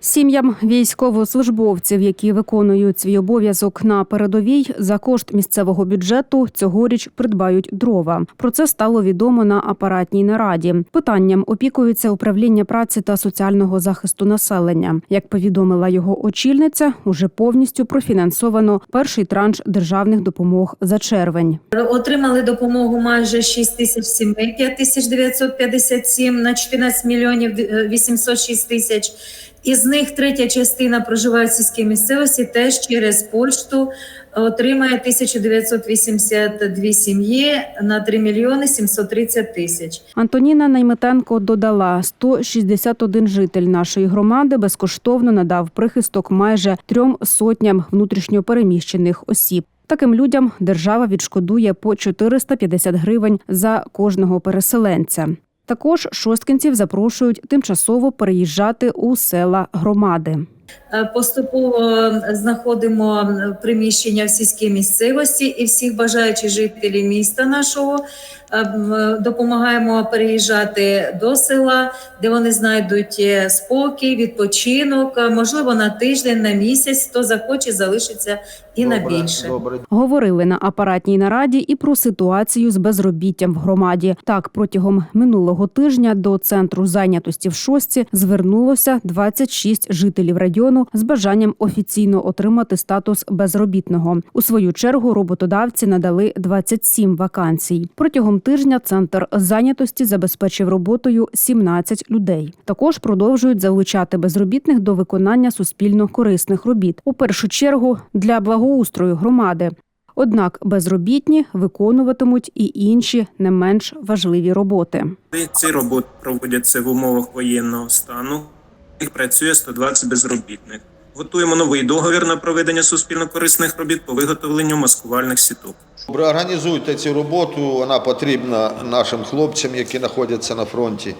Сім'ям військовослужбовців, які виконують свій обов'язок на передовій, за кошт місцевого бюджету цьогоріч придбають дрова. Про це стало відомо на апаратній нараді. Питанням опікується управління праці та соціального захисту населення. Як повідомила його очільниця, уже повністю профінансовано перший транш державних допомог за червень. Отримали допомогу майже 6 тисяч сімей, 5 тисяч 957 на 14 мільйонів е, 806 тисяч. Із них третя частина проживає в сільській місцевості, теж через почту отримає 1982 сім'ї на 3 мільйони 730 тисяч. Антоніна Найметенко додала, 161 житель нашої громади безкоштовно надав прихисток майже трьом сотням внутрішньопереміщених осіб. Таким людям держава відшкодує по 450 гривень за кожного переселенця. Також шосткинців запрошують тимчасово переїжджати у села громади. Е, Поступово знаходимо приміщення в сільській місцевості і всіх бажаючих жителів міста нашого е, допомагаємо переїжджати до села, де вони знайдуть е, спокій, відпочинок, е, можливо, на тиждень, на місяць, хто захоче, залишиться і на більше. Добре. Говорили на апаратній нараді і про ситуацію з безробіттям в громаді. Так, протягом минулого тижня до центру зайнятості в шості звернулося 26 жителів району з бажанням офіційно отримати статус безробітного. У свою чергу роботодавці надали 27 вакансій. Протягом тижня центр зайнятості забезпечив роботою 17 людей. Також продовжують залучати безробітних до виконання суспільно корисних робіт. У першу чергу для благоустрою громади. Однак безробітні виконуватимуть і інші не менш важливі роботи. Ці роботи проводяться в умовах воєнного стану. Їх працює 120 безробітних. Готуємо новий договір на проведення суспільно-корисних робіт по виготовленню маскувальних сіток. Організуйте цю роботу, вона потрібна нашим хлопцям, які знаходяться на фронті.